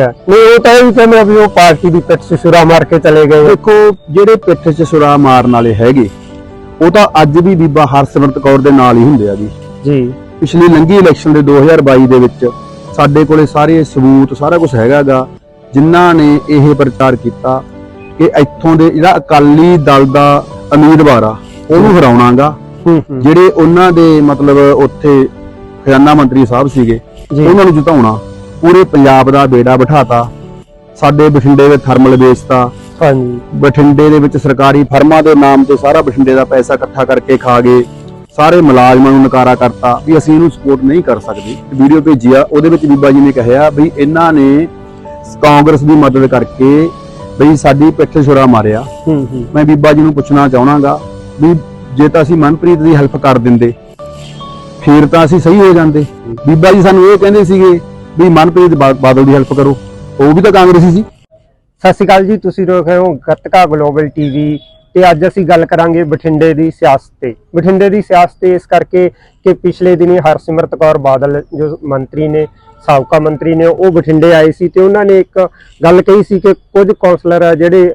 ਹੈ ਨਹੀਂ ਉਹ ਤਾਂ ਇਹ ਕਹਿੰਦੇ ਆ ਵੀ ਉਹ ਪਾਰਟੀ ਦੀ ਪਿੱਠ 'ਚ ਛੁਰਾ ਮਾਰ ਕੇ ਚਲੇ ਗਏ। ਆ। ਦੇਖੋ ਜਿਹੜੇ ਪਿੱਠ 'ਚ ਸੁਰਾ ਮਾਰਨ ਵਾਲੇ ਹੈਗੇ ਉਹ ਤਾਂ ਅੱਜ ਵੀ ਬੀਬਾ ਹਰਸਿਮਰਤ ਕੌਰ ਦੇ ਨਾਲ ਹੀ ਹੁੰਦੇ ਆ ਜੀ। ਜੀ। ਪਿਛਲੀ ਲੰਗੀ ਇਲੈਕਸ਼ਨ ਦੇ 2022 ਦੇ ਵਿੱਚ ਸਾਡੇ ਕੋਲੇ ਸਾਰੇ ਸਬੂਤ ਸਾਰਾ ਕੁਝ ਹੈਗਾਗਾ ਜਿਨ੍ਹਾਂ ਨੇ ਇਹ ਪ੍ਰਚਾਰ ਕੀਤਾ ਕਿ ਇੱਥੋਂ ਦੇ ਜਿਹੜਾ ਅਕਾਲੀ ਦਲ ਦਾ ਉਮੀਦਵਾਰ ਆ ਉਹਨੂੰ ਹਰਾਉਣਾਗਾ। ਜਿਹੜੇ ਉਹਨਾਂ ਦੇ ਮਤਲਬ ਉੱਥੇ ਖਜ਼ਾਨਾ ਮੰਤਰੀ ਸਾਹਿਬ ਸੀਗੇ ਉਹਨਾਂ ਨੂੰ ਜਿਤਾਉਣਾ। ਪੂਰੇ ਪੰਜਾਬ ਦਾ ਬੇੜਾ ਬਿਠਾਤਾ ਸਾਡੇ ਬਠਿੰਡੇ ਦੇ ਥਰਮਲ ਵੇਚਤਾ। ਹਾਂਜੀ। ਬਠਿੰਡੇ ਦੇ ਵਿੱਚ ਸਰਕਾਰੀ ਫਰਮਾਂ ਦੇ ਨਾਮ ਤੇ ਸਾਰਾ ਬਠਿੰਡੇ ਦਾ ਪੈਸਾ ਇਕੱਠਾ ਕਰਕੇ ਖਾ ਗਏ ਸਾਰੇ ਮੁਲਾਜ਼ਮਾਂ ਨੂੰ ਨਕਾਰਾ ਕਰਤਾ ਵੀ ਅਸੀਂ ਇਹਨੂੰ ਸਪੋਰਟ ਨਹੀਂ ਕਰ ਸਕਦੇ। ਵੀਡੀਓ ਭੇਜੀ ਆ ਉਹਦੇ ਵਿੱਚ ਬੀਬਾ ਜੀ ਨੇ ਕਿਹਾ ਵੀ ਇਹਨਾਂ ਨੇ ਕਾਂਗਰਸ ਦੀ ਮਦਦ ਕਰਕੇ ਬਈ ਸਾਡੀ ਪਿੱਠ ਛੁਰਾ ਮਾਰਿਆ। ਮੈਂ ਬੀਬਾ ਜੀ ਨੂੰ ਪੁੱਛਣਾ ਚਾਹਣਾਗਾ ਵੀ ਜੇ ਤਾਂ ਅਸੀਂ ਮਨਪ੍ਰੀਤ ਦੀ ਹੈਲਪ ਕਰ ਦਿੰਦੇ ਫਿਰ ਤਾਂ ਅਸੀਂ ਸਹੀ ਹੋ ਜਾਂਦੇ। ਬੀਬਾ ਜੀ ਸਾਨੂੰ ਇਹ ਕਹਿੰਦੇ ਸੀਗੇ ਵੀ ਮਨਪ੍ਰੀਤ ਬਾ- ਬਾਦਲ ਦੀ ਹੈਲਪ ਕਰੋ। ਉਹ ਵੀ ਤਾਂ ਕਾਂਗਰਸੀ ਸੀ। ਸਤਿ ਸ਼੍ਰੀ ਅਕਾਲ ਜੀ, ਤੁਸੀਂ ਦੇਖ ਰਹੇ ਹੋ ਗੱਤਕਾ ਗਲੋਬਲ ਟੀਵੀ ਤੇ ਅੱਜ ਅਸੀਂ ਗੱਲ ਕਰਾਂਗੇ ਬਠਿੰਡੇ ਦੀ ਸਿਆਸਤ ਤੇ। ਬਠਿੰਡੇ ਦੀ ਸਿਆਸਤ ਤੇ ਇਸ ਕਰਕੇ ਕਿ ਪਿਛਲੇ ਦਿਨੀ ਹਰਸਿਮਰਤ ਕੌਰ ਬਾਦਲ, ਜੋ ਮੰਤਰੀ ਨੇ, ਸਾਬਕਾ ਮੰਤਰੀ ਨੇ, ਉਹ ਬਠਿੰਡੇ ਆਏ ਸੀ ਤੇ ਉਹਨਾਂ ਨੇ ਇੱਕ ਗੱਲ ਕਹੀ ਸੀ ਕਿ ਕੁਝ ਕੌਂਸਲਰ ਆ ਜਿਹੜੇ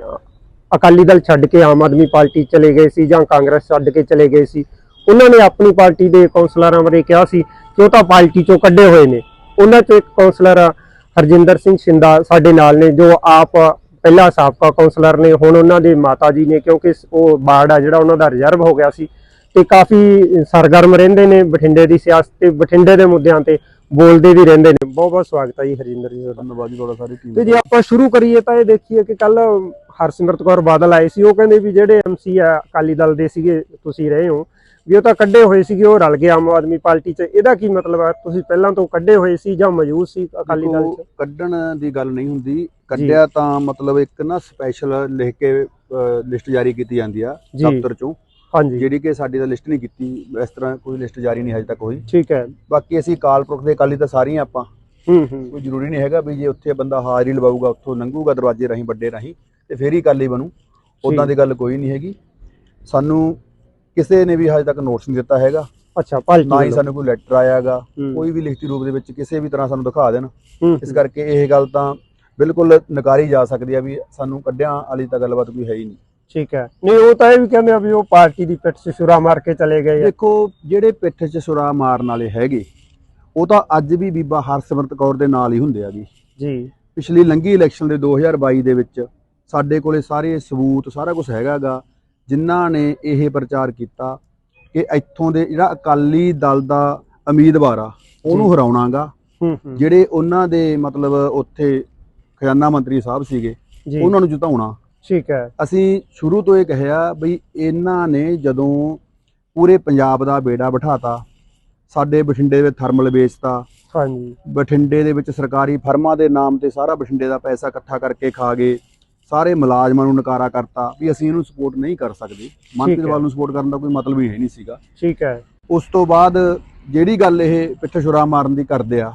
ਅਕਾਲੀ ਦਲ ਛੱਡ ਕੇ ਆਮ ਆਦਮੀ ਪਾਰਟੀ ਚਲੇ ਗਏ ਸੀ ਜਾਂ ਕਾਂਗਰਸ ਛੱਡ ਕੇ ਚਲੇ ਗਏ ਸੀ, ਉਹਨਾਂ ਨੇ ਆਪਣੀ ਪਾਰਟੀ ਦੇ ਕੌਂਸਲਰਾਂ ਬਾਰੇ ਕਿਹਾ ਸੀ ਕਿ ਉਹ ਤਾਂ ਪਾਰਟੀ ਚੋਂ ਕੱਢੇ ਹੋਏ ਨੇ। ਉਹਨਾਂ ਚੋਂ ਇੱਕ ਕੌਂਸਲਰ ਆ ਹਰਜਿੰਦਰ ਸਿੰਘ ਸ਼ਿੰਦਾ ਸਾਡੇ ਨਾਲ ਨੇ ਜੋ ਆਪ ਪਹਿਲਾ ਸਾਬਕਾ ਕੌਂਸਲਰ ਨੇ ਹੁਣ ਉਹਨਾਂ ਦੇ ਮਾਤਾ ਜੀ ਨੇ ਕਿਉਂਕਿ ਉਹ ਬਾੜ ਆ ਜਿਹੜਾ ਉਹਨਾਂ ਦਾ ਰਿਜ਼ਰਵ ਹੋ ਗਿਆ ਸੀ ਤੇ ਕਾਫੀ ਸਰਗਰਮ ਰਹਿੰਦੇ ਨੇ ਬਠਿੰਡੇ ਦੀ ਸਿਆਸਤ ਤੇ ਬਠਿੰਡੇ ਦੇ ਮੁੱਦਿਆਂ ਤੇ ਬੋਲਦੇ ਵੀ ਰਹਿੰਦੇ ਨੇ। ਬਹੁਤ ਬਹੁਤ ਸਵਾਗਤ ਹੈ ਜੀ ਹਰਜਿੰਦਰ ਜੀ ਧੰਨਵਾਦ ਜੀ ਤੁਹਾਡਾ ਸਾਰੀ ਟੀਮ ਤੇ ਜੇ ਆਪਾਂ ਸ਼ੁਰੂ ਕਰੀਏ ਤਾਂ ਇਹ ਦੇਖੀਏ ਕਿ ਕੱਲ ਹਰਸਿਮਰਤ ਕੌਰ ਬਾਦਲ ਆਏ ਸੀ ਉਹ ਕਹਿੰਦੇ ਵੀ ਜਿਹੜੇ ਐਮਸੀ ਆ ਅਕਾਲੀ ਦਲ ਦੇ ਸੀਗੇ ਤੁਸੀਂ ਰਹੇ ਹੋ। ਵੀ ਉਹ ਤਾਂ ਕੱਢੇ ਹੋਏ ਸੀਗੇ ਉਹ ਰਲ ਗਏ ਆਮ ਆਦਮੀ ਪਾਰਟੀ 'ਚ। ਇਹਦਾ ਕੀ ਮਤਲਬ ਹੈ ਤੁਸੀਂ ਪਹਿਲਾਂ ਤੋਂ ਕੱਢੇ ਹੋਏ ਸੀ ਜਾਂ ਮੌਜੂਦ ਸੀ ਅਕਾਲੀ ਦਲ 'ਚ? ਕੱਢਣ ਦੀ ਗੱਲ ਨਹੀਂ ਹੁੰਦੀ। ਕੱਢਿਆ ਤਾਂ ਮਤਲਬ ਇੱਕ ਨਾ ਸਪੈਸ਼ਲ ਲਿਖ ਕੇ ਲਿਸਟ ਜਾਰੀ ਕੀਤੀ ਜਾਂਦੀ ਆ। ਦਫ਼ਤਰ ਚੋਂ। ਹਾਂਜੀ। ਜਿਹੜੀ ਕਿ ਸਾਡੀ ਤਾਂ ਲਿਸਟ ਨਹੀਂ ਕੀਤੀ। ਇਸ ਤਰ੍ਹਾਂ ਕੋਈ ਲਿਸਟ ਜਾਰੀ ਨਹੀਂ ਹਜੇ ਤੱਕ ਹੋਈ। ਠੀਕ ਹੈ। ਬਾਕੀ ਅਸੀਂ ਕਾਲ ਪੁਰਖ ਦੇ ਅਕਾਲੀ ਤਾਂ ਸਾਰੀਆਂ ਆਪਾਂ। ਹੂੰ ਹੂੰ। ਕੋਈ ਜ਼ਰੂਰੀ ਨਹੀਂ ਹੈਗਾ ਵੀ ਜੇ ਉੱਥੇ ਬੰਦਾ ਹਾਜ਼ਰੀ ਲਵਾਊਗਾ ਉੱਥੋਂ ਲੰਘੂਗਾ ਦਰਵਾਜ਼ੇ ਰਾਹੀਂ ਵੱਡੇ ਰਾਹੀਂ ਤੇ ਫੇਰ ਹੀ ਅਕਾਲੀ ਬਣੂ। ਉਦਾਂ ਦੀ ਗੱਲ ਕੋਈ ਨਹੀਂ ਹੈਗੀ। ਸਾਨੂੰ ਕਿਸੇ ਨੇ ਵੀ ਹਜੇ ਤੱਕ ਨੋਟਿਸ ਨਹੀਂ ਦਿੱਤਾ ਹੈਗਾ। ਅੱਛਾ ਪਾਰਟੀ ਨਾ ਹੀ। ਸਾਨੂੰ ਕੋਈ ਲੈਟਰ ਆਇਆਗਾ ਕੋਈ ਵੀ ਲਿਖਤੀ ਰੂਪ ਦੇ ਵਿੱਚ ਕਿਸੇ ਵੀ ਤਰ੍ਹਾਂ ਸਾਨੂੰ ਦਿਖਾ ਦੇਣ। ਇਸ ਕਰਕੇ ਇਹ ਗੱਲ ਤਾਂ ਬਿਲਕੁਲ ਨਕਾਰੀ ਜਾ ਸਕਦੀ ਆ ਵੀ ਸਾਨੂੰ ਕੱਢਿਆਂ ਵਾਲੀ ਤਾਂ ਗੱਲਬਾਤ ਕੋਈ ਹੈ ਹੀ ਨਹੀਂ। ਠੀਕ ਹੈ। ਨਹੀਂ ਉਹ ਤਾਂ ਇਹ ਵੀ ਕਹਿੰਦੇ ਆ ਵੀ ਉਹ ਪਾਰਟੀ ਦੀ ਪਿੱਠ 'ਚ ਛੁਰਾ ਮਾਰ ਕੇ ਚਲੇ ਗਏ ਆ। ਦੇਖੋ ਜਿਹੜੇ ਪਿੱਠ 'ਚ ਸੁਰਾ ਮਾਰਨ ਵਾਲੇ ਹੈਗੇ ਉਹ ਤਾਂ ਅੱਜ ਵੀ ਬੀਬਾ ਹਰਸਿਮਰਤ ਕੌਰ ਦੇ ਨਾਲ ਹੀ ਹੁੰਦੇ ਆ ਜੀ। ਜੀ। ਪਿਛਲੀ ਲੰਗੀ ਇਲੈਕਸ਼ਨ ਦੇ 2022 ਦੇ ਵਿੱਚ ਸਾਡੇ ਕੋਲੇ ਸਾਰੇ ਸਬੂਤ ਸਾਰਾ ਕੁਝ ਹੈਗਾਗਾ ਜਿਨ੍ਹਾਂ ਨੇ ਇਹ ਪ੍ਰਚਾਰ ਕੀਤਾ ਕਿ ਇੱਥੋਂ ਦੇ ਜਿਹੜਾ ਅਕਾਲੀ ਦਲ ਦਾ ਉਮੀਦਵਾਰ ਆ ਉਹਨੂੰ। ਹਰਾਉਣਾਗਾ। ਜਿਹੜੇ ਉਹਨਾਂ ਦੇ ਮਤਲਬ ਉੱਥੇ ਖਜ਼ਾਨਾ ਮੰਤਰੀ ਸਾਹਿਬ ਸੀਗੇ ਉਹਨਾਂ ਨੂੰ ਜਿਤਾਉਣਾ। ਠੀਕ ਹੈ। ਅਸੀਂ ਸ਼ੁਰੂ ਤੋਂ ਇਹ ਕਿਹਾ ਬਈ ਇਹਨਾਂ ਨੇ ਜਦੋਂ ਪੂਰੇ ਪੰਜਾਬ ਦਾ ਬੇੜਾ ਬਿਠਾਤਾ ਸਾਡੇ ਬਠਿੰਡੇ ਦੇ ਥਰਮਲ ਵੇਚਤਾ ਹਾਂਜੀ। ਬਠਿੰਡੇ ਦੇ ਵਿੱਚ ਸਰਕਾਰੀ ਫਰਮਾਂ ਦੇ ਨਾਮ ਤੇ ਸਾਰਾ ਬਠਿੰਡੇ ਦਾ ਪੈਸਾ ਇਕੱਠਾ ਕਰਕੇ ਖਾ ਗਏ। ਸਾਰੇ ਮੁਲਾਜ਼ਮਾਂ ਨੂੰ ਨਕਾਰਾ ਕਰਤਾ ਵੀ ਅਸੀਂ ਇਹਨੂੰ ਸਪੋਰਟ ਨਹੀਂ ਕਰ ਸਕਦੇ। ਮਨਪ੍ਰੀਤ ਹੈ। ਵਾਲ ਨੂੰ ਸਪੋਰਟ ਕਰਨ ਦਾ ਕੋਈ ਮਤਲਬ ਹੀ ਹੈ ਨਹੀਂ ਸੀਗਾ। ਠੀਕ ਹੈ। ਉਸ ਤੋਂ ਬਾਅਦ ਜਿਹੜੀ ਗੱਲ ਇਹ ਪਿੱਠ ਛੁਰਾ ਮਾਰਨ ਦੀ ਕਰਦੇ ਆ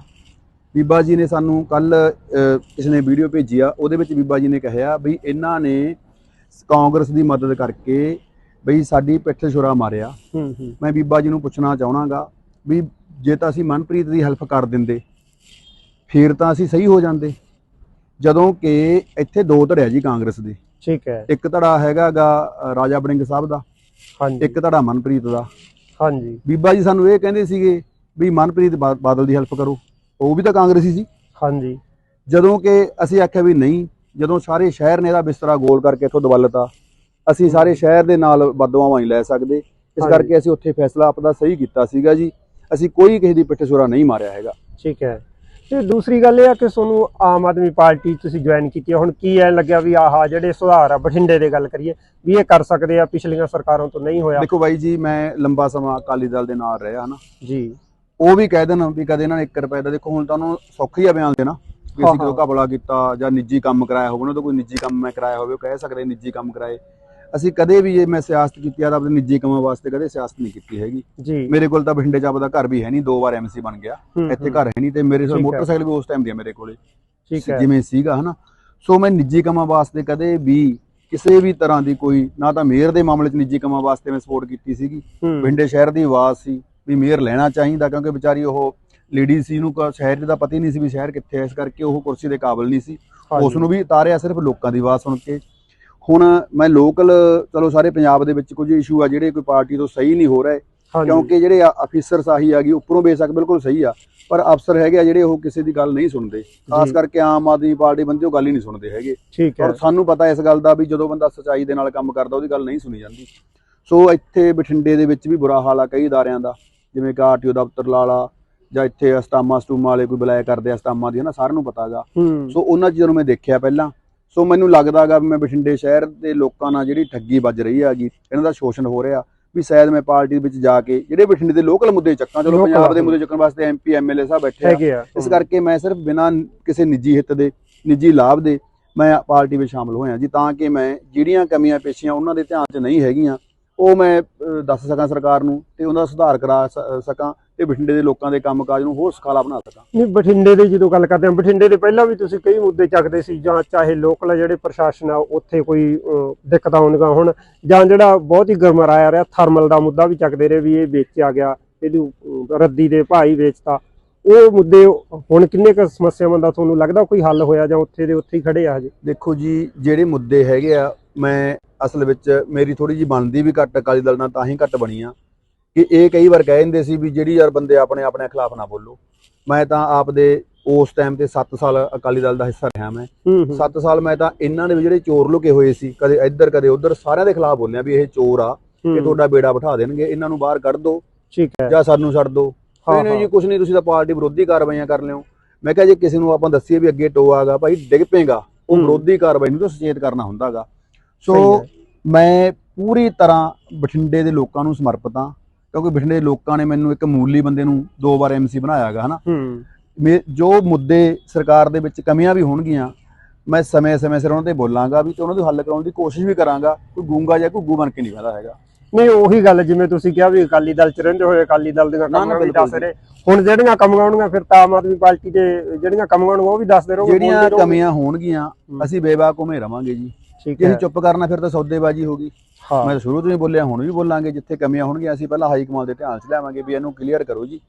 ਬੀਬਾ ਜੀ ਨੇ ਸਾਨੂੰ ਕੱਲ ਕਿਸੇ ਨੇ ਵੀਡੀਓ ਭੇਜੀ ਆ ਉਹਦੇ ਵਿੱਚ ਬੀਬਾ ਜੀ ਨੇ ਕਿਹਾ ਵੀ ਇਹਨਾਂ ਨੇ ਕਾਂਗਰਸ ਦੀ ਮਦਦ ਕਰਕੇ ਬਈ ਸਾਡੀ ਪਿੱਠ ਛੁਰਾ ਮਾਰਿਆ। ਹੂੰ ਹੂੰ। ਮੈਂ ਬੀਬਾ ਜੀ ਨੂੰ ਪੁੱਛਣਾ ਚਾਹਣਾਗਾ ਵੀ ਜੇ ਤਾਂ ਅਸੀਂ ਮਨਪ੍ਰੀਤ ਦੀ ਹੈਲਪ ਕਰ ਦਿੰਦੇ ਫਿਰ ਤਾਂ ਅਸੀਂ ਸਹੀ ਹੋ ਜਾਂਦੇ। ਜਦੋਂ ਕਿ ਇੱਥੇ ਦੋ ਧੜਿਆ ਜੀ ਕਾਂਗਰਸ ਦੀ। ਠੀਕ ਹੈ। ਇੱਕ ਧੜਾ ਹੈਗਾਗਾ ਰਾਜਾ ਬੜਿੰਗ ਸਾਹਿਬ ਦਾ ਹਾਂਜੀ। ਇੱਕ ਧੜਾ ਮਨਪ੍ਰੀਤ ਦਾ। ਹਾਂਜੀ। ਬੀਬਾ ਜੀ ਸਾਨੂੰ ਇਹ ਕਹਿੰਦੇ ਸੀਗੇ ਵੀ ਮਨਪ੍ਰੀਤ ਬਾਦਲ ਦੀ ਹੈਲਪ ਕਰੋ। ਉਹ ਵੀ ਤਾਂ ਕਾਂਗਰਸੀ ਸੀ। ਹਾਂਜੀ। ਜਦੋਂ ਕਿ ਅਸੀਂ ਆਖਿਆ ਵੀ ਨਹੀਂ ਜਦੋਂ ਸਾਰੇ ਸ਼ਹਿਰ ਨੇ ਇਹਦਾ ਬਿਸਤਰਾ ਗੋਲ ਕਰਕੇ ਇੱਥੋਂ ਦਵਲਤਾ ਅਸੀਂ ਸਾਰੇ ਸ਼ਹਿਰ ਦੇ ਨਾਲ ਬਦਦੁਆਵਾਂ ਨਹੀਂ ਲੈ ਸਕਦੇ। ਇਸ। ਕਰਕੇ ਅਸੀਂ ਉੱਥੇ ਫੈਸਲਾ ਆਪਦਾ ਸਹੀ ਕੀਤਾ ਸੀਗਾ ਜੀ। ਅਸੀਂ ਕੋਈ ਕਿਸੇ ਦੀ ਪਿੱਠ ਸੁਰਾ ਨਹੀਂ ਮਾਰਿਆ ਹੈਗਾ। ਠੀਕ ਹੈ। ਤੇ ਦੂਸਰੀ ਗੱਲ ਇਹ ਆ ਕਿ ਤੁਹਾਨੂੰ ਆਮ ਆਦਮੀ ਪਾਰਟੀ ਤੁਸੀਂ ਜੁਆਇਨ ਕੀਤੀ। ਹੁਣ ਕੀ ਐ ਲੱਗਿਆ ਵੀ ਆਹ ਜਿਹੜੇ ਸੁਧਾਰ ਆ ਬਠਿੰਡੇ ਦੇ ਗੱਲ ਕਰੀਏ ਵੀ ਇਹ ਕਰ ਸਕਦੇ ਆ ਪਿਛਲੀਆਂ ਸਰਕਾਰਾਂ ਤੋਂ ਨਹੀਂ ਹੋਇਆ। ਦੇਖੋ ਬਾਈ ਜੀ ਮੈਂ ਲੰਬਾ ਸਮਾਂ ਅਕਾਲੀ ਦਲ ਦੇ ਨਾਲ ਰਿਹਾ ਹਨਾ? ਜੀ। ਉਹ ਵੀ ਕਹਿ ਦੇਣ ਵੀ ਕਦੇ ਇਹਨਾਂ ਨੇ 1 ਰੁਪਏ ਦਾ ਦੇਖੋ ਹੁਣ ਤਾਂ ਉਹਨੂੰ ਸੌਖਾ ਹੀ ਆ ਬਿਆਨ ਦੇਣਾ। ਵੀ ਅਸੀਂ ਕੋਈ। ਘਪਲਾ ਕੀਤਾ ਜਾਂ ਨਿੱਜੀ ਕੰਮ ਕਰਾਇਆ ਹੋਵੇ ਉਹਨਾਂ ਤੋਂ ਕੋਈ ਨਿੱਜੀ ਕੰਮ ਮੈਂ ਕਰਾਇਆ ਹੋਵੇ ਉਹ ਕਹਿ ਸਕਦੇ ਨਿੱਜੀ ਕੰਮ ਕਰਾਏ। ਅਸੀਂ ਕਦੇ ਵੀ ਜੇ ਮੈਂ ਸਿਆਸਤ ਕੀਤੀ ਆ ਤਾਂ ਆਪਣੇ ਨਿੱਜੀ ਕੰਮਾਂ ਵਾਸਤੇ ਕਦੇ ਸਿਆਸਤ ਨਹੀਂ ਕੀਤੀ ਹੈਗੀ। ਜੀ। ਮੇਰੇ ਕੋਲ ਤਾਂ ਬਠਿੰਡੇ ਚ ਆਪਦਾ ਘਰ ਵੀ ਹੈ ਨਹੀਂ ਦੋ ਵਾਰ ਐਮਸੀ ਬਣ ਗਿਆ। ਇੱਥੇ ਘਰ ਹੈ ਨਹੀਂ ਤੇ ਮੇਰੇ ਕੋਲ। ਮੋਟਰਸਾਈਕਲ ਵੀ ਉਸ ਟਾਈਮ ਦੀ ਮੇਰੇ ਕੋਲੇ। ਠੀਕ ਹੈ। ਜਿਵੇਂ ਸੀਗਾ ਹਨਾ। ਸੋ ਮੈਂ ਨਿੱਜੀ ਕੰਮਾਂ ਵਾਸਤੇ ਕਦੇ ਵੀ ਕਿਸੇ ਵੀ ਤਰ੍ਹਾਂ ਦੀ ਕੋਈ ਨਾ ਤਾਂ ਮੇਅਰ ਦੇ ਮਾਮਲੇ 'ਚ ਨਿੱਜੀ ਕੰਮਾਂ ਵਾਸਤੇ ਮੈਂ ਸਪੋਰਟ ਕੀਤੀ ਸੀਗੀ। ਹੂੰ, ਬਠਿੰਡੇ ਸ਼ਹਿਰ ਦੀ ਆਵਾਜ਼ ਸੀ ਵੀ ਮੇਅਰ ਲੈਣਾ ਚਾਹੀਦਾ ਕਿਉਂਕਿ ਵਿਚਾਰੀ ਉਹ ਲੇਡੀ ਸੀ ਨੂੰ ਸ਼ਹਿਰ ਦਾ ਪਤਾ ਹੀ ਨਹੀਂ ਸੀ ਵੀ ਸ਼ਹਿਰ ਕਿੱਥੇ ਹੈ ਇਸ ਕਰਕੇ ਉਹ ਕੁਰਸੀ ਦੇ ਕਾਬਿਲ ਨਹੀਂ ਸੀ। ਉਸ ਨੂੰ ਵੀ ਉਤਾਰਿਆ ਸਿਰਫ ਲੋਕਾਂ ਦੀ ਆਵਾਜ਼ ਸੁਣ ਕੇ। ਹੁਣ ਮੈਂ ਲੋਕਲ ਚਲੋ ਸਾਰੇ ਪੰਜਾਬ ਦੇ ਵਿੱਚ ਕੁਝ ਇਸ਼ੂ ਆ ਜਿਹੜੇ ਕੋਈ ਪਾਰਟੀ ਤੋਂ ਸਹੀ ਨਹੀਂ ਹੋ ਰਹੇ। ਕਿਉਂਕਿ ਜਿਹੜੇ ਅਫੀਸਰ ਸਾਹੀ ਆ ਗਈ ਉੱਪਰੋਂ ਬੇਸ਼ੱਕ ਬਿਲਕੁਲ ਸਹੀ ਆ ਪਰ ਅਫਸਰ ਹੈਗੇ ਆ ਜਿਹੜੇ ਉਹ ਕਿਸੇ ਦੀ ਗੱਲ ਨਹੀਂ ਸੁਣਦੇ। ਖਾਸ। ਕਰਕੇ ਆਮ ਆਦਮੀ ਪਾਰਟੀ ਬੰਦੇ ਉਹ ਗੱਲ ਹੀ ਨਹੀਂ ਸੁਣਦੇ ਹੈਗੇ। ਔਰ ਸਾਨੂੰ ਪਤਾ ਇਸ ਗੱਲ ਦਾ ਵੀ ਜਦੋਂ ਬੰਦਾ ਸਚਾਈ ਦੇ ਨਾਲ ਕੰਮ ਕਰਦਾ ਉਹਦੀ ਗੱਲ ਨਹੀਂ ਸੁਣੀ ਜਾਂਦੀ। ਸੋ ਇੱਥੇ ਬਠਿੰਡੇ ਦੇ ਵਿੱਚ ਵੀ ਬੁਰਾ ਹਾਲ ਆ ਕਈ ਅਦਾਰਿਆਂ ਦਾ ਜਿਵੇਂ ਕਿ ਆਰਟੀਓ ਦਫ਼ਤਰ ਲਾਲਾ ਜਾਂ ਇੱਥੇ ਅਸਟਾਮਾ ਸਟੂਮਾ ਵਾਲੇ ਕੋਈ ਬੁਲਾਇਆ ਕਰਦੇ ਆ ਅਸਟਾਮਾ ਦੀ ਹਨਾ ਸਾਰਿਆਂ ਨੂੰ ਪਤਾਗਾ ਹੂੰ। ਸੋ ਉਹਨਾਂ ਚੀਜ਼ਾਂ ਨੂੰ ਮੈਂ ਦੇਖਿਆ ਪਹਿਲਾਂ। ਸੋ ਮੈਨੂੰ ਲੱਗਦਾਗਾ ਵੀ ਮੈਂ ਬਠਿੰਡੇ ਸ਼ਹਿਰ ਦੇ ਲੋਕਾਂ ਨਾਲ ਜਿਹੜੀ ਠੱਗੀ ਵੱਜ ਰਹੀ ਹੈਗੀ ਇਹਨਾਂ ਦਾ ਸ਼ੋਸ਼ਣ ਹੋ ਰਿਹਾ ਵੀ ਸ਼ਾਇਦ ਮੈਂ ਪਾਰਟੀ ਵਿੱਚ ਜਾ ਕੇ ਜਿਹੜੇ ਬਠਿੰਡੇ ਦੇ ਲੋਕਲ ਮੁੱਦੇ ਚੱਕਾਂ ਚਲੋ ਪੰਜਾਬ ਦੇ। ਮੁੱਦੇ ਚੱਕਣ ਵਾਸਤੇ ਐਮਪੀ ਐਮਐਲਏ ਸਾਹਿਬ ਬੈਠੇ ਆ ਇਸ ਕਰਕੇ ਮੈਂ ਸਿਰਫ ਬਿਨਾਂ ਕਿਸੇ ਨਿੱਜੀ ਹਿੱਤ ਦੇ ਨਿੱਜੀ ਲਾਭ ਦੇ ਮੈਂ ਪਾਰਟੀ ਵਿੱਚ ਸ਼ਾਮਲ ਹੋਇਆ ਜੀ ਤਾਂ ਕਿ ਮੈਂ ਜਿਹੜੀਆਂ ਕਮੀਆਂ ਪੇਸ਼ੀਆਂ ਉਹਨਾਂ ਦੇ ਧਿਆਨ 'ਚ ਨਹੀਂ ਹੈਗੀਆਂ ਉਹ ਮੈਂ ਦੱਸ ਸਕਾਂ ਸਰਕਾਰ ਨੂੰ ਤੇ ਉਹਦਾ ਸੁਧਾਰ ਕਰਾ ਸਕਾਂ ਤੇ ਬਠਿੰਡੇ ਦੇ ਲੋਕਾਂ ਦੇ ਕੰਮਕਾਜ ਨੂੰ ਹੋਰ ਸੁਖਾਲਾ ਬਣਾ ਸਕਾਂ। ਨਹੀਂ ਬਠਿੰਡੇ ਦੇ ਜਦੋਂ ਗੱਲ ਕਰਦੇ ਹਾਂ ਬਠਿੰਡੇ ਦੇ ਪਹਿਲਾਂ ਵੀ ਤੁਸੀਂ ਕਈ ਮੁੱਦੇ ਚੱਕਦੇ ਸੀ ਜਾਂ ਚਾਹੇ ਲੋਕਲ ਜਿਹੜੇ ਪ੍ਰਸ਼ਾਸਨ ਆ ਉੱਥੇ ਕੋਈ ਦਿੱਕਤਾਂ ਆਉਂਦੀਆਂ ਹੁਣ ਜਾਂ ਜਿਹੜਾ ਬਹੁਤ ਹੀ ਗਰਮਰਾਇਆ ਰਿਹਾ ਥਰਮਲ ਦਾ ਮੁੱਦਾ ਵੀ ਚੱਕਦੇ ਰਹੇ ਵੀ ਇਹ ਵੇਚਿਆ ਗਿਆ ਇਹਦੀ ਰੱਦੀ ਦੇ ਭਾਈ ਵੇਚਤਾ। ਉਹ ਮੁੱਦੇ ਹੁਣ ਕਿੰਨੇ ਕੁ ਸਮੱਸਿਆਵਾਂ ਦਾ ਤੁਹਾਨੂੰ ਲੱਗਦਾ ਕੋਈ ਹੱਲ ਹੋਇਆ ਜਾਂ ਉੱਥੇ ਦੇ ਉੱਥੇ ਹੀ ਖੜੇ ਆ ਹਜੇ? ਦੇਖੋ ਜੀ ਜਿਹੜੇ ਮੁੱਦੇ ਹੈਗੇ ਆ ਮੈਂ ਅਸਲ ਵਿੱਚ ਮੇਰੀ ਥੋੜੀ ਜੀ ਬਣਦੀ ਵੀ ਘੱਟ ਅਕਾਲੀ ਦਲ ਨਾਲ ਤਾਂ ਹੀ ਘੱਟ ਬਣੀ ਆ। ਕਿ ਇਹ ਕਈ ਵਾਰ ਕਹਿ ਦਿੰਦੇ ਸੀ ਵੀ ਜਿਹੜੀ ਯਾਰ ਬੰਦੇ ਆਪਣੇ ਆਪਣੇ ਖਿਲਾਫ ਨਾ ਬੋਲੋ। ਮੈਂ ਤਾਂ ਆਪ ਦੇ ਉਸ ਟਾਈਮ ਤੇ 7 ਸਾਲ ਅਕਾਲੀ ਦਲ ਦਾ ਹਿੱਸਾ ਰਿਹਾ ਮੈਂ। ਹੂੰ ਹੂੰ। 7 ਸਾਲ ਮੈਂ ਤਾਂ ਇਹਨਾਂ ਦੇ ਜਿਹੜੇ ਚੋਰ ਲੁਕੇ ਹੋਏ ਸੀ ਕਦੇ ਇੱਧਰ ਕਦੇ ਉੱਧਰ ਸਾਰਿਆਂ ਦੇ ਖਿਲਾਫ ਬੋਲਿਆ ਵੀ ਇਹ ਚੋਰ ਆ ਕਿ ਤੁਹਾਡਾ ਬੇੜਾ ਬਿਠਾ ਦੇਣਗੇ ਇਹਨਾਂ ਨੂੰ ਬਾਹਰ ਕੱਢ ਦਿਓ ਠੀਕ ਹੈ। ਜਾਂ ਸਾਨੂੰ ਛੱਡ ਦਿਓ ਨਹੀਂ ਜੀ। ਕੁਝ ਨਹੀਂ ਤੁਸੀਂ ਤਾਂ ਪਾਰਟੀ ਵਿਰੋਧੀ ਕਾਰਵਾਈਆਂ ਕਰ ਲਿਓ। ਮੈਂ ਕਿਹਾ ਜੇ ਕਿਸੇ ਨੂੰ ਆਪਾਂ ਦੱਸੀਏ ਵੀ ਅੱਗੇ ਟੋ ਆਗਾ ਭਾਈ ਡਿੱਗ ਪੇਗਾ ਉਹ। ਵਿਰੋਧੀ ਕਾਰਵਾਈ ਨੂੰ ਤਾਂ ਸੁਚੇਤ ਕਰਨਾ ਹੁੰਦਾਗਾ। ਸੋ। ਮੈਂ ਪੂਰੀ ਤਰ੍ਹਾਂ ਬਠਿੰਡੇ ਦੇ ਲੋਕਾਂ ਨੂੰ ਸਮਰਪਿਤ ਹਾਂ। ਕਿਉਂਕਿ ਬਠਿੰਡੇ ਲੋਕਾਂ ਨੇ ਮੈਨੂੰ ਇੱਕ ਮੂਲੀ ਬੰਦੇ ਨੂੰ ਦੋ ਵਾਰ ਐਮਸੀ ਬਣਾਇਆਗਾ ਹਨਾ? ਹੂੰ। ਮੇ- ਜੋ ਮੁੱਦੇ ਸਰਕਾਰ ਦੇ ਵਿੱਚ ਕਮੀਆਂ ਵੀ ਹੋਣਗੀਆਂ ਮੈਂ ਸਮੇਂ-ਸਮੇਂ ਸਿਰ ਉਹਨਾਂ ਤੇ ਬੋਲਾਂਗਾ ਵੀ ਤੇ ਉਹਨਾਂ ਨੂੰ ਹੱਲ ਕਰਾਉਣ ਦੀ ਕੋਸ਼ਿਸ਼ ਵੀ ਕਰਾਂਗਾ ਕੋਈ ਗੂੰਗਾ ਜਾਂ ਘੁੱਗੂ ਬਣ ਕੇ ਨਹੀਂ ਬਹਿਦਾ ਹੈਗਾ। ਨਹੀਂ ਉਹੀ ਗੱਲ ਜਿਵੇਂ ਤੁਸੀਂ ਕਿਹਾ ਵੀ ਅਕਾਲੀ ਦਲ ਚ ਰਹਿੰਦੇ ਹੋਏ ਅਕਾਲੀ ਦਲ ਦੀਆਂ ਕਮੀਆਂ ਵੀ ਦੱਸ ਰਹੇ। ਹੁਣ ਜਿਹੜੀਆਂ ਕਮੀਆਂ ਹੋਣਗੀਆਂ ਫਿਰ ਤਾਂ ਆਮ ਆਦਮੀ ਪਾਰਟੀ ਦੇ ਜਿਹੜੀਆਂ ਕਮੀਆਂ ਹੋਣਗੀਆਂ ਉਹ ਵੀ ਦੱਸਦੇ ਰਹੋਗੇ ਜਿਹੜੀਆਂ। ਕਮੀਆਂ ਹੋਣਗੀਆਂ। ਅਸੀਂ ਬੇਬਾਕ ਘੁੰਮੇ ਰਵਾਂਗੇ ਜੀ। ਠੀਕ ਜੇ ਚੁੱਪ ਕਰਨਾ ਫਿਰ ਤਾਂ ਸੌਦੇਬਾਜ਼ੀ ਹੋਗੀ ਮੈਂ ਸ਼ੁਰੂ ਤੋਂ ਹੀ ਬੋਲਿਆ ਹੁਣ ਵੀ ਬੋਲਾਂਗੇ ਜਿੱਥੇ ਕਮੀਆਂ ਹੋਣਗੀਆਂ ਅਸੀਂ ਪਹਿਲਾਂ ਹਾਈ ਕਮਾਂਡ ਦੇ ਧਿਆਨ 'ਚ ਲਿਆਵਾਂਗੇ ਵੀ ਇਹਨੂੰ ਕਲੀਅਰ ਕਰੋ ਜੀ।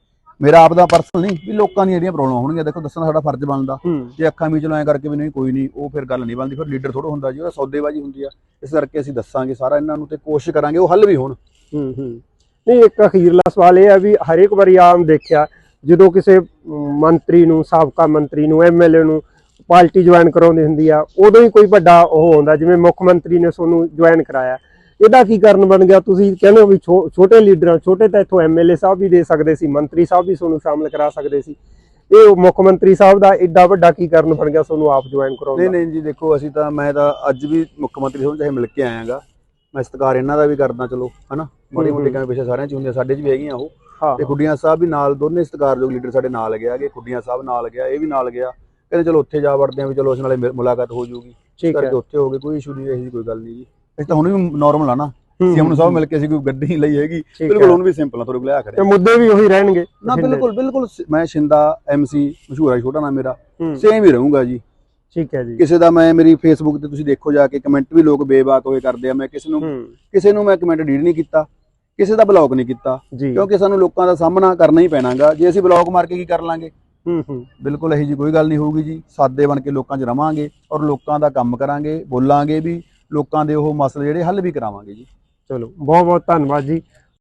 ਮੇਰਾ ਆਪ ਦਾ ਪਰਸਨਲ ਨਹੀਂ ਵੀ ਲੋਕਾਂ ਦੀਆਂ ਜਿਹੜੀਆਂ ਪ੍ਰੋਬਲਮ ਹੋਣਗੀਆਂ ਦੇਖੋ ਦੱਸਣਾ ਸਾਡਾ ਫਰਜ਼ ਬਣਦਾ। ਜੇ ਅੱਖਾਂ ਮੀਚਲੋਂ ਐ ਕਰਕੇ ਵੀ ਨਹੀਂ ਕੋਈ ਨਹੀਂ ਉਹ ਫਿਰ ਗੱਲ ਨਹੀਂ ਬਣਦੀ ਫਿਰ ਲੀਡਰ ਥੋੜਾ ਹੁੰਦਾ ਜੀ ਉਹਦਾ ਸੌਦੇਬਾਜ਼ੀ ਹੁੰਦੀ ਆ। ਇਸ ਕਰਕੇ ਅਸੀਂ ਦੱਸਾਂਗੇ ਸਾਰਾ ਇਹਨਾਂ ਨੂੰ ਤੇ ਕੋਸ਼ਿਸ਼ ਕਰਾਂਗੇ ਉਹ ਹੱਲ ਵੀ ਹੋਣ। ਹੂੰ ਹੂੰ। ਨਹੀਂ ਇੱਕ ਅਖੀਰਲਾ ਸਵਾਲ ਇਹ ਹੈ ਵੀ ਹਰੇਕ ਵਾਰੀ ਆਮ ਦੇਖਿਆ ਜਦੋਂ ਕਿਸੇ ਮੰਤਰੀ ਨੂੰ ਸਾਬਕਾ ਮੰਤਰੀ ਨੂੰ ਐਮਐਲਏ ਨੂੰ ਪਾਰਟੀ ਜੁਆਇਨ ਕਰਾਉਂਦੀ ਹੁੰਦੀ ਆ ਉਦੋਂ ਹੀ ਕੋਈ ਵੱਡਾ ਉਹ ਹੁੰਦਾ ਜਿਵੇਂ ਮੁੱਖ ਮੰਤਰੀ ਨੇ ਤੁਹਾਨੂੰ ਜੁਆਇਨ ਕਰਾਇਆ। ਇਹਦਾ ਕੀ ਕਾਰਨ ਬਣ ਗਿਆ? ਤੁਸੀਂ ਕਹਿੰਦੇ ਹੋ ਵੀ ਛੋਟੇ ਲੀਡਰਾਂ ਛੋਟੇ ਤਾਂ ਇੱਥੋਂ ਐਮਐਲਏ ਸਾਹਿਬ ਵੀ ਦੇ ਸਕਦੇ ਸੀ ਮੰਤਰੀ ਸਾਹਿਬ ਵੀ ਤੁਹਾਨੂੰ ਸ਼ਾਮਲ ਕਰਾ ਸਕਦੇ ਸੀ। ਇਹ ਮੁੱਖ ਮੰਤਰੀ ਸਾਹਿਬ ਦਾ ਐਡਾ ਵੱਡਾ ਕੀ ਕਾਰਨ ਬਣ ਗਿਆ ਤੁਹਾਨੂੰ ਆਪ ਜੁਆਇਨ ਕਰਾਉਣ ਨਹੀਂ ਦਾ? ਨਹੀਂ ਜੀ ਦੇਖੋ ਅਸੀਂ ਤਾਂ ਮੈਂ ਤਾਂ ਅੱਜ ਵੀ ਮੁੱਖ ਮੰਤਰੀ ਸਾਹਿਬ ਚਾਹੇ ਮਿਲ ਕੇ ਆਇਆਗਾ। ਮੈਂ ਸਤਿਕਾਰ ਇਹਨਾਂ ਦਾ ਵੀ ਕਰਦਾ ਚਲੋ ਹਨਾ? ਹੂੰ, ਮੋਟੀ। ਕਮੇ ਪਿਛੇ ਸਾਰਿਆਂ ਚ ਹੁੰਦੀਆਂ ਸਾਡੇ ਚ ਵੀ ਹੈਗੀਆਂ ਉਹ। ਤੇ ਖੁੱਡੀਆਂ ਸਾਹਿਬ ਵੀ ਨਾਲ ਦੋਨੇ ਸਤਿਕਾਰਯੋਗ ਲੀਡਰ ਸਾਡੇ ਨਾਲ ਗਿਆ ਕਿ ਖੁੱਡੀਆਂ ਸਾਹਿਬ ਨਾਲ ਗਿਆ ਇਹ ਵੀ ਨਾਲ ਗਿਆ। ਕਹਿੰਦੇ ਚਲੋ ਉੱਥੇ ਜਾ ਵੜਦੇ ਆਂ ਵੀ ਚਲੋ ਉਸ ਨਾਲੇ ਮਿਲ- ਮੁਲਾਕਾਤ ਹੋ ਜਾਊਗੀ ਠੀਕ ਕਰਕੇ ਉੱਥੇ ਹੋ ਗਏ ਕੋਈ ਇਸ਼ੂ ਨਹੀਂ ਇਹੀ ਕੋਈ ਗੱਲ ਨਹੀਂ ਜੀ। ਅਸੀਂ ਤਾਂ ਹੁਣ ਵੀ ਨਾਰਮਲ ਆ ਨਾ। ਸੀਐਮ ਨੂੰ ਸਭ ਮਿਲ ਕੇ ਅਸੀਂ ਕੋਈ ਗੱਡੀ ਨਹੀਂ ਲਈ ਹੈਗੀ। ਬਿਲਕੁਲ। ਹੁਣ ਵੀ ਸਿੰਪਲ ਆ ਤੁਹਾਡੇ ਕੋਲ ਆ ਖੜੇ ਤੇ ਮੁੱਦੇ ਵੀ ਉਹੀ ਰਹਿਣਗੇ ਨਾ ਬਿਲਕੁਲ ਬਿਲਕੁਲ ਮੈਂ ਸ਼ਿੰਦਾ ਐਮਸੀ ਮਸ਼ਹੂਰ ਆ ਛੋਟਾ ਨਾਮ ਮੇਰਾ। ਸੇਮ ਹੀ ਰਹੂੰਗਾ ਜੀ। ਠੀਕ ਹੈ ਜੀ। ਕਿਸੇ ਦਾ ਮੈਂ ਮੇਰੀ ਫੇਸਬੁੱਕ ਤੇ ਤੁਸੀਂ ਦੇਖੋ ਜਾ ਕੇ ਕਮੈਂਟ ਵੀ ਲੋਕ ਬੇਬਾਕ ਹੋਏ ਕਰਦੇ ਆ। ਮੈਂ ਕਿਸੇ ਨੂੰ ਕਿਸੇ ਨੂੰ ਮੈਂ ਕਮੈਂਟ ਡੀਡ ਨਹੀਂ ਕੀਤਾ। ਕਿਸੇ ਦਾ ਬਲੌਕ ਨਹੀਂ ਕੀਤਾ। ਕਿਉਂਕਿ ਸਾਨੂੰ ਲੋਕਾਂ ਦਾ ਸਾਹਮਣਾ ਕਰਨਾ ਹੀ ਪੈਣਾਗਾ। ਜੇ ਅਸੀਂ ਬਲੌਕ ਮਾਰ ਕੇ ਕੀ ਕਰ ਲਾਂਗੇ? ਹੂੰ ਹੂੰ। ਬਿਲਕੁਲ ਇਹੀ ਜੀ ਕੋਈ ਗੱਲ ਨਹੀਂ ਹੋਊਗੀ ਜੀ। ਸਾਦੇ ਬਣ ਕੇ ਲੋਕਾਂ 'ਚ ਰਵਾਂਗੇ ਔਰ ਲੋਕਾਂ ਦਾ ਕੰਮ ਕਰਾਂਗੇ ਬੋਲਾਂਗੇ ਵੀ। ਲੋਕਾਂ ਦੇ ਉਹ ਮਸਲੇ ਜਿਹੜੇ ਹੱਲ ਵੀ ਕਰਾਵਾਂਗੇ ਜੀ। ਚਲੋ ਬਹੁਤ ਬਹੁਤ ਧੰਨਵਾਦ ਜੀ।